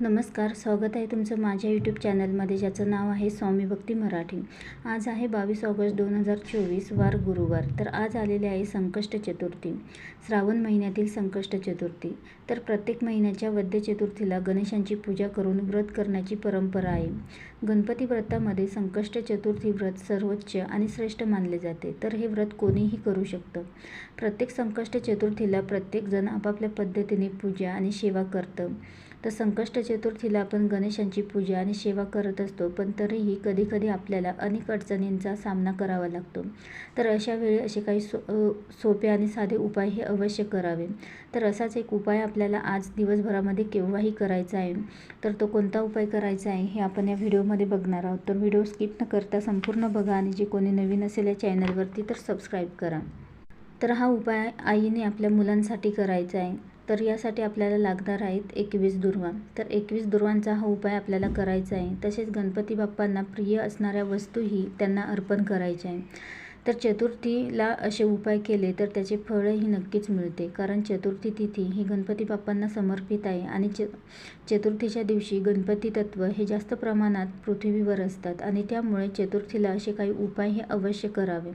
नमस्कार स्वागत आहे तुमचं माझ्या यूट्यूब चॅनलमध्ये ज्याचं नाव आहे स्वामी भक्ती मराठी. आज आहे बावीस ऑगस्ट दोन हजार चोवीस वार गुरुवार. तर आज आलेले आहे संकष्ट चतुर्थी. श्रावण महिन्यातील संकष्ट चतुर्थी. तर प्रत्येक महिन्याच्या वद्य चतुर्थीला गणेशांची पूजा करून व्रत करण्याची परंपरा आहे. गणपती व्रतामध्ये संकष्ट चतुर्थी व्रत सर्वोच्च आणि श्रेष्ठ मानले जाते. तर हे व्रत कोणीही करू शकतं. प्रत्येक संकष्ट चतुर्थीला प्रत्येकजण आपापल्या पद्धतीने पूजा आणि सेवा करतं. तर संकष्ट चतुर्थीला आपण गणेशांची पूजा आणि सेवा करत असतो पण तरीही कधीकधी आपल्याला अनेक अडचणींचा सामना करावा लागतो. तर अशा वेळी असे काही सो सोपे आणि साधे उपाय हे अवश्य करावे. तर असाच एक उपाय आपल्याला आज दिवसभरामध्ये केव्हाही करायचा आहे. तर तो कोणता उपाय करायचा आहे हे आपण या व्हिडिओमध्ये बघणार आहोत. तर व्हिडिओ स्किप न करता संपूर्ण बघा आणि जे कोणी नवीन असेल या चॅनलवरती तर सबस्क्राईब करा. तर हा उपाय आईने आपल्या मुलांसाठी करायचा आहे. तर यासाठी आपल्याला लागणार आहेत एकवीस दुर्वा. तर एकवीस दुर्वांचा हा उपाय आपल्याला करायचा आहे. तसेच गणपती बाप्पांना प्रिय असणाऱ्या वस्तूही त्यांना अर्पण करायच्या आहे तर चतुर्थीला असे उपाय केले तर त्याचे फळही नक्कीच मिळते. कारण चतुर्थी तिथी ही गणपती बाप्पांना समर्पित आहे आणि च चतुर्थीच्या दिवशी गणपती तत्व हे जास्त प्रमाणात पृथ्वीवर असतात आणि त्यामुळे चतुर्थीला असे काही उपाय हे अवश्य करावे.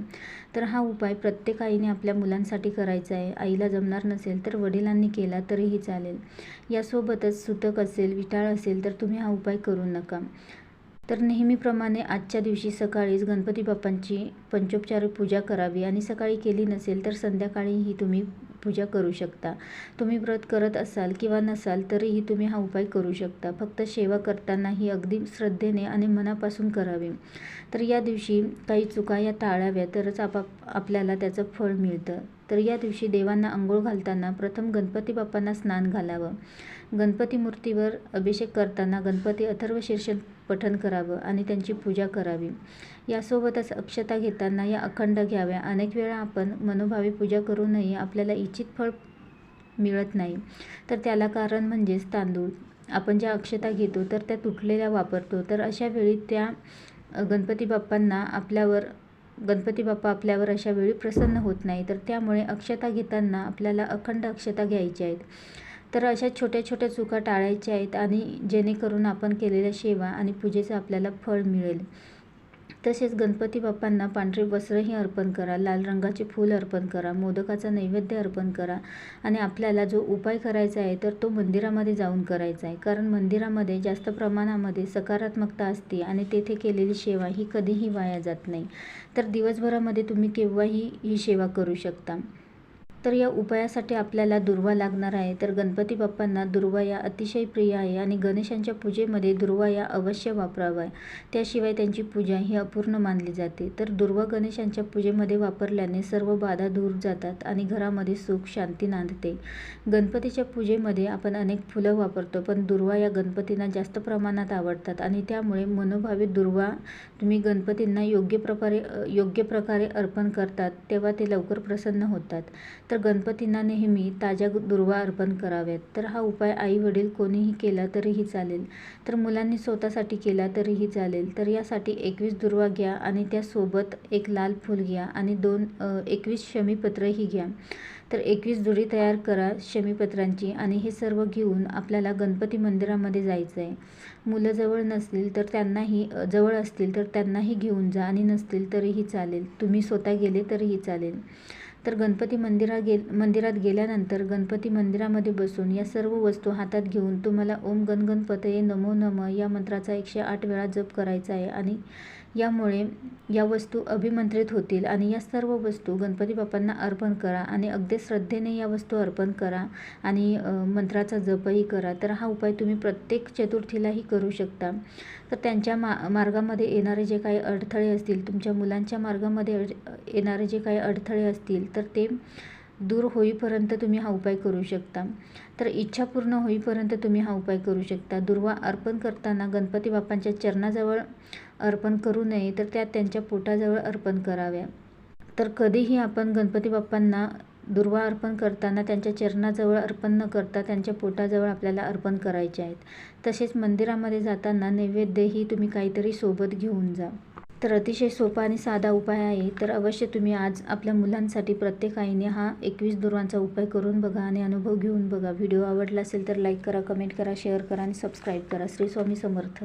तर हा उपाय प्रत्येक आईने आपल्या मुलांसाठी करायचा आहे. आईला जमणार नसेल तर वडिलांनी केला तरीही चालेल. यासोबतच सुतक असेल विटाळ असेल तर तुम्ही हा उपाय करू नका. तर नेहमीप्रमाणे आजच्या दिवशी सकाळीच गणपती बाप्पांची पंचोपचार पूजा करावी आणि सकाळी केली नसेल तर संध्याकाळीही तुम्ही पूजा करू शकता. तुम्ही व्रत करत असाल किंवा नसाल तरीही तुम्ही हा उपाय करू शकता. फक्त सेवा करताना ही अगदी श्रद्धेने आणि मनापासून करावी. तर या दिवशी काही चुका या टाळाव्या तरच आपाप आपल्याला त्याचं फळ मिळतं. तर या दिवशी देवांना अंघोळ घालताना प्रथम गणपती बाप्पांना स्नान घालावं. गणपती मूर्तीवर अभिषेक करताना गणपती अथर्व शीर्षण पठन करावं आणि त्यांची पूजा करावी. यासोबतच अक्षता घेताना या अखंड घ्याव्या. अनेक वेळा आपण मनोभावी पूजा करूनही आपल्याला इच्छित फळ मिळत नाही. तर त्याला कारण म्हणजेच तांदूळ. आपण ज्या अक्षता घेतो तर त्या तुटलेल्या वापरतो. तर अशा वेळी त्या गणपती बाप्पांना आपल्यावर गणपती बाप्पा आपल्यावर अशा वेळी प्रसन्न होत नाही तर त्यामुळे अक्षता घेताना आपल्याला अखंड अक्षता घ्यायच्या आहेत. तर अशा छोट्या छोट्या चुका टाळायच्या आहेत आणि जेणेकरून आपण केलेल्या सेवा आणि पूजेचं आपल्याला फळ मिळेल. तसेच गणपती बाप्पांना पांढरे वस्त्रही अर्पण करा लाल रंगाचे फूल अर्पण करा मोदकाचा नैवेद्य अर्पण करा आणि आपल्याला जो उपाय करायचा आहे तर तो मंदिरामध्ये जाऊन करायचा आहे. कारण मंदिरामध्ये जास्त प्रमाणामध्ये सकारात्मकता असते आणि तेथे केलेली सेवा ही कधीही वाया जात नाही. तर दिवसभरामध्ये तुम्ही केव्हाही ही सेवा करू शकता. तर या उपायासाठी आपल्याला दुर्वा लागणार आहे. तर गणपती बाप्पांना दुर्वा या अतिशय प्रिय आहे आणि गणेशांच्या पूजेमध्ये दुर्वा या अवश्य वापरावा त्याशिवाय त्यांची पूजा ही अपूर्ण मानली जाते. तर दुर्वा गणेशांच्या पूजेमध्ये वापरल्याने सर्व बाधा दूर जातात आणि घरामध्ये सुख शांती नांदते. गणपतीच्या पूजेमध्ये आपण अनेक फुलं वापरतो पण दुर्वा या गणपतींना जास्त प्रमाणात आवडतात आणि त्यामुळे मनोभावे दुर्वा तुम्ही गणपतींना योग्य प्रकारे योग्य प्रकारे अर्पण करतात तेव्हा ते लवकर प्रसन्न होतात. तर गणपतींना नेहमी ताज्या दुर्वा अर्पण कराव्यात. तर हा उपाय आई वडील कोणीही केला तरीही चालेल. तर मुलांनी स्वतःसाठी केला तरीही चालेल. तर यासाठी एकवीस दुर्वा घ्या आणि त्यासोबत एक लाल फूल घ्या आणि दोन एकवीस शमीपत्रही घ्या. तर एकवीस दुरी तयार करा शमीपत्रांची आणि हे सर्व घेऊन आपल्याला गणपती मंदिरामध्ये जायचं आहे मुलं जवळ नसतील तर त्यांनाही जवळ असतील तर त्यांनाही घेऊन जा आणि नसतील तरीही चालेल. तुम्ही स्वतः गेले तरीही चालेल. तर गणपती मंदिरा गे मंदिरात गेल्यानंतर गणपती मंदिरामध्ये बसून या सर्व वस्तू हातात घेऊन तुम्हाला ओम गणगणपतये नमो नम या मंत्राचा एकशे आठ वेळा जप करायचा आहे आणि यामुळे या वस्तू अभिमंत्रित होतील आणि या सर्व वस्तू गणपती बाप्पांना अर्पण करा आणि अगदी श्रद्धेने या वस्तू अर्पण करा आणि मंत्राचा जपही करा. तर हा उपाय तुम्ही प्रत्येक चतुर्थीलाही करू शकता. तर त्यांच्या मा मार्गामध्ये येणारे जे काही अडथळे असतील तुमच्या मुलांच्या मार्गामध्ये येणारे जे काही अडथळे असतील तर ते दूर होईपर्यंत तुम्ही हा उपाय करू शकता. तर इच्छा पूर्ण होईपर्यंत तुम्ही हा उपाय करू शकता. दुर्वा अर्पण करताना गणपती बाप्पांच्या चरणाजवळ अर्पण करू नये तर त्या त्यांच्या पोटाजवळ अर्पण कराव्या. तर कधीही आपण गणपती बाप्पांना दुर्वा अर्पण करताना त्यांच्या चरणाजवळ अर्पण न करता त्यांच्या पोटाजवळ आपल्याला अर्पण करायचे आहेत. तसेच मंदिरामध्ये जाताना नैवेद्यही तुम्ही काहीतरी सोबत घेऊन जा. तर अतिशय सोपा आणि साधा उपाय आहे. तर अवश्य तुम्ही आज आपल्या मुलांसाठी प्रत्येक आईने हा एकवीस दुर्वांचा उपाय करून बघा आणि अनुभव घेऊन बघा. व्हिडिओ आवडला असेल तर लाईक करा कमेंट करा शेअर करा आणि सबस्क्राईब करा. श्री स्वामी समर्थ.